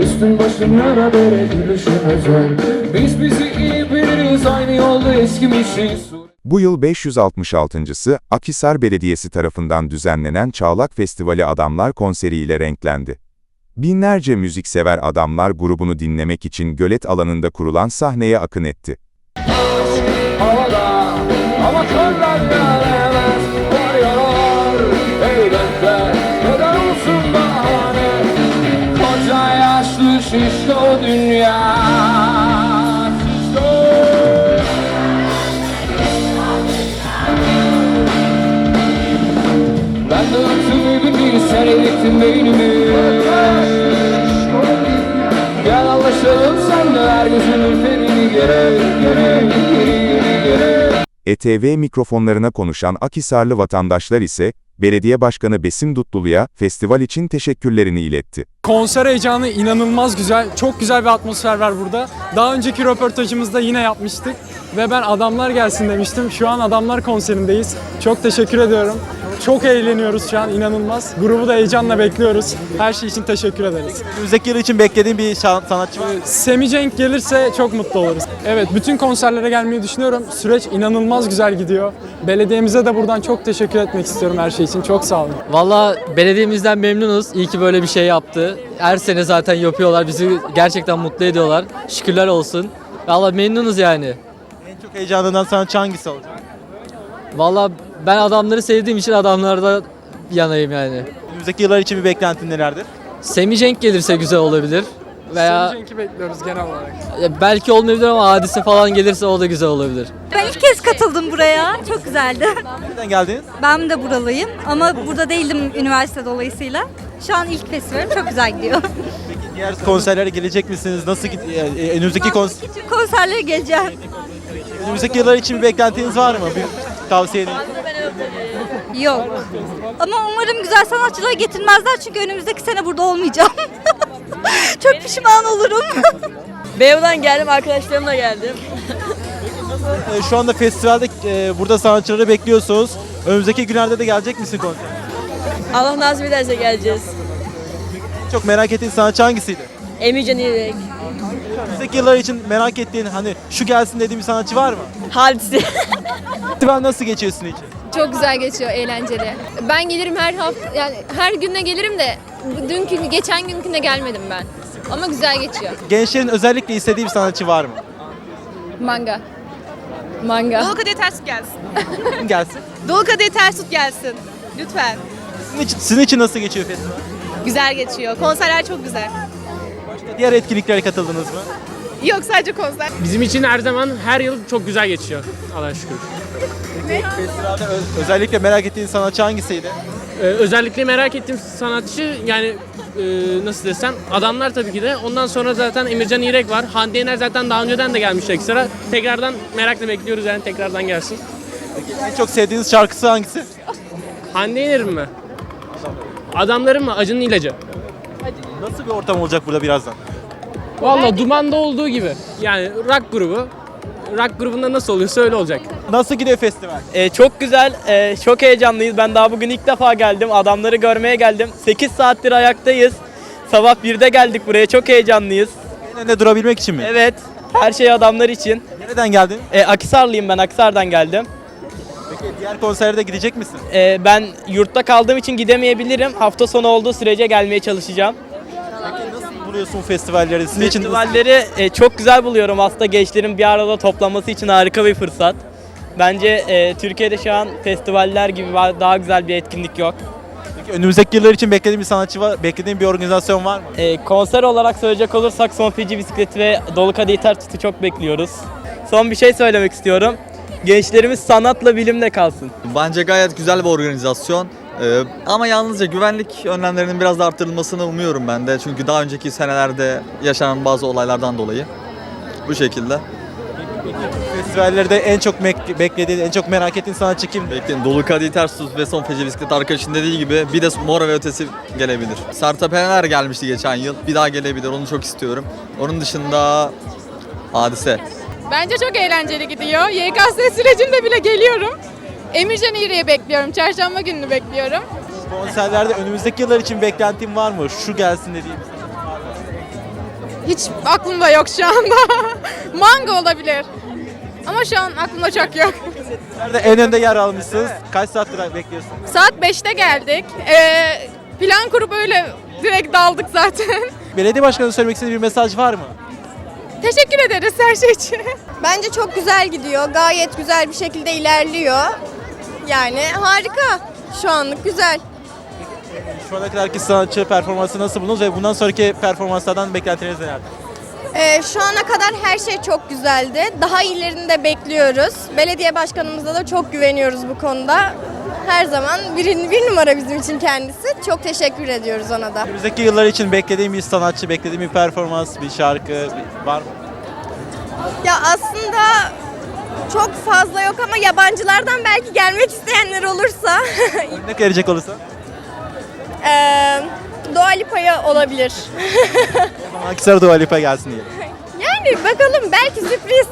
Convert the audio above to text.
Üstün başın yara bere gülüşün özel Biz bizi iyi biliriz aynı yolda eskimişiz Bu yıl 566.sı Akhisar Belediyesi tarafından düzenlenen Çağlak Festivali Adamlar konseri ile renklendi. Binlerce müziksever adamlar grubunu dinlemek için gölet alanında kurulan sahneye akın etti. Erittin beynimi Gel anlaşalım sen de ver gözünün ferini geri geri geri ETV mikrofonlarına konuşan Akhisarlı vatandaşlar ise, belediye başkanı Besim Dutlulu'ya festival için teşekkürlerini iletti. Konser heyecanı inanılmaz güzel. Çok güzel bir atmosfer var burada. Daha önceki röportajımızda yine yapmıştık. Ve ben adamlar gelsin demiştim. Şu an adamlar konserindeyiz. Çok teşekkür ediyorum. Çok eğleniyoruz şu an inanılmaz. Grubu da heyecanla bekliyoruz. Her şey için teşekkür ederiz. Önümüzdeki yıl için beklediğin bir şan- sanatçı var mı? Semi Cenk gelirse çok mutlu oluruz. Evet bütün konserlere gelmeyi düşünüyorum. Süreç inanılmaz güzel gidiyor. Belediyemize de buradan çok teşekkür etmek istiyorum her şey için. Çok sağ olun. Valla belediyemizden memnunuz. İyi ki böyle bir şey yaptı. Her sene zaten yapıyorlar. Bizi gerçekten mutlu ediyorlar. Şükürler olsun. Valla memnunuz yani. En çok heyecanlanan sanatçı hangisi olacak? Valla ben adamları sevdiğim için adamlarda yanayım yani. Önümüzdeki yıllar için bir beklentin nelerdir? Semi Cenk gelirse güzel olabilir. Veya Semi Cenk'i bekliyoruz genel olarak. ya belki olmayabilir ama Hadise falan gelirse o da güzel olabilir. Ben ilk kez katıldım buraya. Çok güzeldi. Nereden geldiniz? Ben de buralıyım ama burada değildim üniversite dolayısıyla. Şu an ilk festivalim çok güzel gidiyor. Peki diğer konserlere gelecek misiniz? Nasıl gid- e, e, önümüzdeki kons Küçük konserlere geleceğim. önümüzdeki yıllar için bir beklentiniz var mı? Bir tavsiyeniz? Yok. Ama umarım güzel sanatçılar getirmezler çünkü önümüzdeki sene burada olmayacağım. çok pişman olurum. Beyoğlu'dan geldim, arkadaşlarımla geldim. E, Şu anda festivalde e, burada sanatçıları bekliyorsunuz. Önümüzdeki günlerde de gelecek misin konser? Allah nasip ederse geleceğiz. Çok merak ettiğin sanatçı hangisiydi? Emircan İrek, Önümüzdeki yıllar için merak ettiğin hani şu gelsin dediğin bir sanatçı var mı? Hadise. Festival nasıl geçiyor sizin için? Çok güzel geçiyor, eğlenceli. Ben gelirim her hafta, yani her güne gelirim de dünkü, geçen günküne gelmedim ben. Ama güzel geçiyor. Gençlerin özellikle istediği bir sanatçı var mı? Manga. Manga. Dolu Kadehi Ters Tut gelsin. Kim gelsin? Dolu Kadehi Ters Tut gelsin. Lütfen. Sizin için, sizin için nasıl geçiyor festival? Güzel geçiyor. Konserler çok güzel. Diğer etkinliklere katıldınız mı? Yok sadece konser. Bizim için her zaman her yıl çok güzel geçiyor. Allah'a şükür. Festivalde ö- özellikle merak ettiğin sanatçı hangisiydi? Ee, özellikle merak ettiğim sanatçı yani e, nasıl desem adamlar tabii ki de. Ondan sonra zaten Emircan İrek var. Hande Yener zaten daha önceden de gelmişti ekstra. Tekrardan merakla bekliyoruz yani tekrardan gelsin. En çok sevdiğiniz şarkısı hangisi? Hande Yener'in mi? Adamların mı? Acının ilacı. Nasıl bir ortam olacak burada birazdan? Valla Duman'da olduğu gibi. Yani rock grubu. Rock grubunda nasıl oluyorsa öyle olacak. Nasıl gidiyor festival? Ee, çok güzel, ee, çok heyecanlıyız. Ben daha bugün ilk defa geldim. Adamları görmeye geldim. 8 saattir ayaktayız. Sabah 1'de geldik buraya. Çok heyecanlıyız. Önünde durabilmek için mi? Evet, her şey adamlar için. Nereden geldin? Ee, Akisarlıyım ben, Akisar'dan geldim. Peki diğer konserlere de gidecek misin? Ee, ben yurtta kaldığım için gidemeyebilirim. Hafta sonu olduğu sürece gelmeye çalışacağım. Buluyorsun festivalleri? Sizin için? Festivalleri e, çok güzel buluyorum. Aslında gençlerin bir arada toplanması için harika bir fırsat. Bence e, Türkiye'de şu an festivaller gibi daha güzel bir etkinlik yok. Peki önümüzdeki yıllar için beklediğin bir sanatçı var, beklediğin bir organizasyon var mı? E, konser olarak söyleyecek olursak Son Feci Bisikleti ve Dolu Kadehi Ters Tut'u çok bekliyoruz. Son bir şey söylemek istiyorum. Gençlerimiz sanatla bilimle kalsın. Bence gayet güzel bir organizasyon. Ee, ama yalnızca güvenlik önlemlerinin biraz da arttırılmasını umuyorum ben de. Çünkü daha önceki senelerde yaşanan bazı olaylardan dolayı. Bu şekilde. Festivallerde en çok mek- beklediğin, en çok merak ettiğin sanatçı kimdi? Bekleyin. Dolu Kadehi Ters Tut ve Son Feci Bisiklet arkadaşın dediği gibi bir de Mora ve Ötesi gelebilir. Sertab Erener gelmişti geçen yıl. Bir daha gelebilir. Onu çok istiyorum. Onun dışında Hadise. Bence çok eğlenceli gidiyor. YKS sürecinde bile geliyorum. Emircan İğre'yi bekliyorum. Çarşamba gününü bekliyorum. Konserlerde önümüzdeki yıllar için beklentin var mı? Şu gelsin dediğim bir sanatçı var Hiç aklımda yok şu anda. Mango olabilir. Ama şu an aklımda çok yok. Nerede en önde yer almışsınız. Kaç saattir bekliyorsunuz? Saat 5'te geldik. Ee, plan kurup öyle direkt daldık zaten. Belediye başkanı söylemek istediği bir mesaj var mı? Teşekkür ederiz her şey için. Bence çok güzel gidiyor. Gayet güzel bir şekilde ilerliyor. Yani harika. Şu anlık güzel. Şu ana kadarki sanatçı performansı nasıl buldunuz ve bundan sonraki performanslardan beklentileriniz neler? Ee, şu ana kadar her şey çok güzeldi. Daha iyilerini de bekliyoruz. Belediye başkanımıza da çok güveniyoruz bu konuda. Her zaman bir, bir numara bizim için kendisi. Çok teşekkür ediyoruz ona da. Önümüzdeki yıllar için beklediğim bir sanatçı, beklediğim bir performans, bir şarkı bir- var mı? Ya aslında çok fazla yok ama yabancılardan belki gelmek isteyenler olursa Örnek verecek olursa? eee Dua Lipa'ya olabilir. O zaman Akisar Dua Lipa gelsin diye. yani bakalım belki sürpriz.